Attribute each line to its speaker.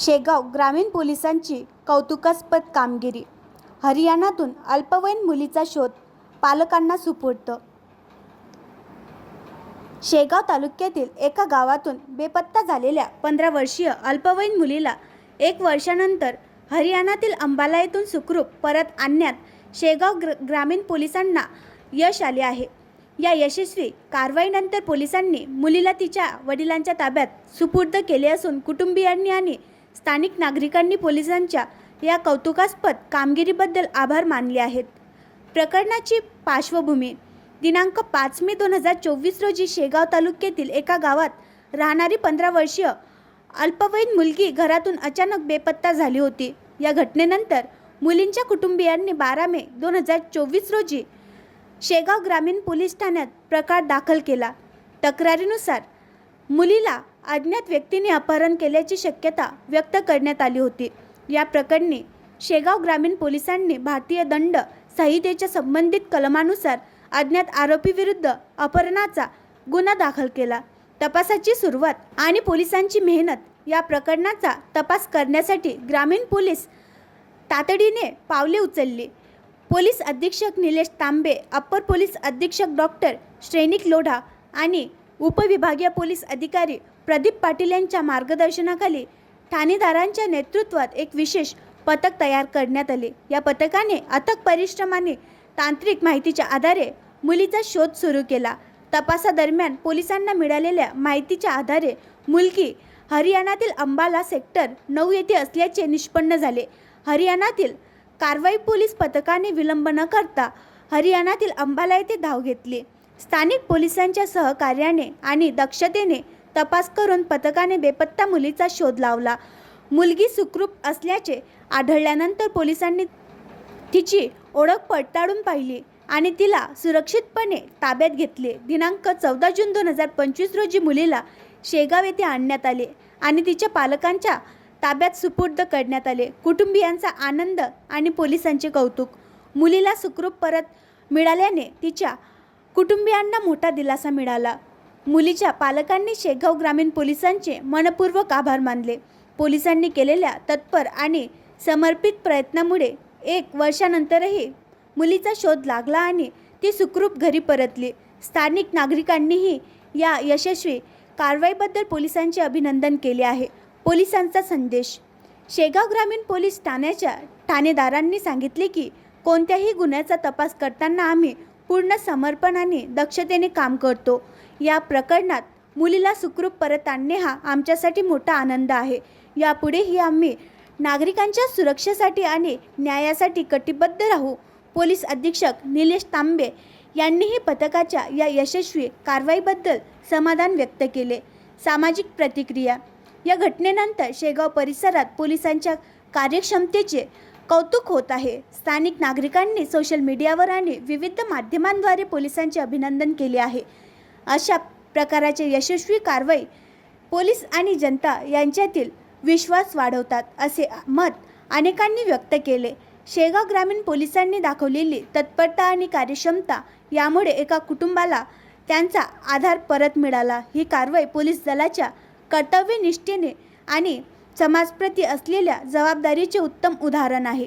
Speaker 1: शेगाव ग्रामीण पोलिसांची कौतुकास्पद कामगिरी. हरियाणातून अल्पवयीन मुलीचा शोध पालकांना सुपूर्त शेगाव तालुक्यातील एका गावातून बेपत्ता झालेल्या पंधरा वर्षीय अल्पवयीन मुलीला एक वर्षानंतर हरियाणातील अंबाला येथून सुखरूप परत आणण्यात शेगाव ग्र ग्रामीण पोलिसांना यश आले आहे. या यशस्वी कारवाईनंतर पोलिसांनी मुलीला तिच्या वडिलांच्या ताब्यात सुपूर्द केले असून कुटुंबियांनी आणि स्थानिक नागरिकांनी पोलिसांच्या या कौतुकास्पद कामगिरीबद्दल आभार मानले आहेत. प्रकरणाची पार्श्वभूमी दिनांक पाच मे दोन हजार चोवीस रोजी शेगाव तालुक्यातील एका गावात राहणारी पंधरा वर्षीय अल्पवयीन मुलगी घरातून अचानक बेपत्ता झाली होती. या घटनेनंतर मुलींच्या कुटुंबियांनी बारा मे दोन हजार चोवीस रोजी शेगाव ग्रामीण पोलीस ठाण्यात प्रकार दाखल केला. तक्रारीनुसार मुलीला अज्ञात व्यक्तीने अपहरण केल्याची शक्यता व्यक्त करण्यात आली होती. या प्रकरणी शेगाव ग्रामीण पोलिसांनी भारतीय दंड संहितेच्या संबंधित कलमानुसार अज्ञात आरोपीविरुद्ध अपहरणाचा गुन्हा दाखल केला. तपासाची सुरुवात आणि पोलिसांची मेहनत या प्रकरणाचा तपास करण्यासाठी ग्रामीण पोलीस तातडीने पावले उचलली. पोलीस अधीक्षक निलेश तांबे अप्पर पोलीस अधीक्षक डॉक्टर श्रेनिक लोढा आणि उपविभागीय पोलीस अधिकारी प्रदीप पाटील यांच्या मार्गदर्शनाखाली ठाणेदारांच्या नेतृत्वात एक विशेष पथक तयार करण्यात आले. या पथकाने अथक परिश्रमाने तांत्रिक माहितीच्या आधारे मुलीचा शोध सुरू केला. तपासादरम्यान पोलिसांना मिळालेल्या माहितीच्या आधारे मुलगी हरियाणातील अंबाला सेक्टर नऊ येथे असल्याचे निष्पन्न झाले. हरियाणातील कारवाई पोलीस पथकाने विलंब न करता हरियाणातील अंबाला येथे धाव घेतली. स्थानिक पोलिसांच्या सहकार्याने आणि दक्षतेने तपास करून पथकाने बेपत्ता मुलीचा शोध लावला. मुलगी सुखरूप असल्याचे आढळल्यानंतर पोलिसांनी तिची ओळख पडताळून पाहिली आणि तिला सुरक्षितपणे ताब्यात घेतले. दिनांक चौदा जून दोन हजार पंचवीस रोजी मुलीला शेगाव येथे आणण्यात आले आणि तिच्या पालकांच्या ताब्यात सुपूर्द करण्यात आले. कुटुंबियांचा आनंद आणि पोलिसांचे कौतुक. मुलीला सुखरूप परत मिळाल्याने तिच्या कुटुंबियांना मोठा दिलासा मिळाला. मुलीच्या पालकांनी शेगाव ग्रामीण पोलिसांचे मनपूर्वक आभार मानले. पोलिसांनी केलेल्या तत्पर आणि समर्पित प्रयत्नामुळे एक वर्षानंतरही मुलीचा शोध लागला आणि ती सुखरूप घरी परतली. स्थानिक नागरिकांनीही या यशस्वी कारवाईबद्दल पोलिसांचे अभिनंदन केले आहे. पोलिसांचा संदेश. शेगाव ग्रामीण पोलीस ठाण्याच्या ठाणेदारांनी सांगितले की कोणत्याही गुन्ह्याचा तपास करताना आम्ही पूर्ण समर्पण आणि दक्षतेने काम करतो. या प्रकरणात मुलीला सुखरूप परत आणणे हा आमच्यासाठी मोठा आनंद आहे. यापुढेही आम्ही नागरिकांच्या सुरक्षेसाठी आणि न्यायासाठी कटिबद्ध राहू पोलीस अधीक्षक निलेश तांबे यांनीही पथकाच्या या यशस्वी कारवाईबद्दल समाधान व्यक्त केले. सामाजिक प्रतिक्रिया या घटनेनंतर शेगाव परिसरात पोलिसांच्या कार्यक्षमतेचे कौतुक होत आहे. स्थानिक नागरिकांनी सोशल मीडियावर आणि विविध माध्यमांद्वारे पोलिसांचे अभिनंदन केले आहे. अशा प्रकाराचे यशस्वी कारवाई पोलीस आणि जनता यांच्यातील विश्वास वाढवतात असे मत अनेकांनी व्यक्त केले. शेगाव ग्रामीण पोलिसांनी दाखवलेली तत्परता आणि कार्यक्षमता यामुळे एका कुटुंबाला त्यांचा आधार परत मिळाला. ही कारवाई पोलीस दलाच्या कर्तव्यनिष्ठेने आणि समाजप्रती असलेल्या जबाबदारीचे उत्तम उदाहरण आहे.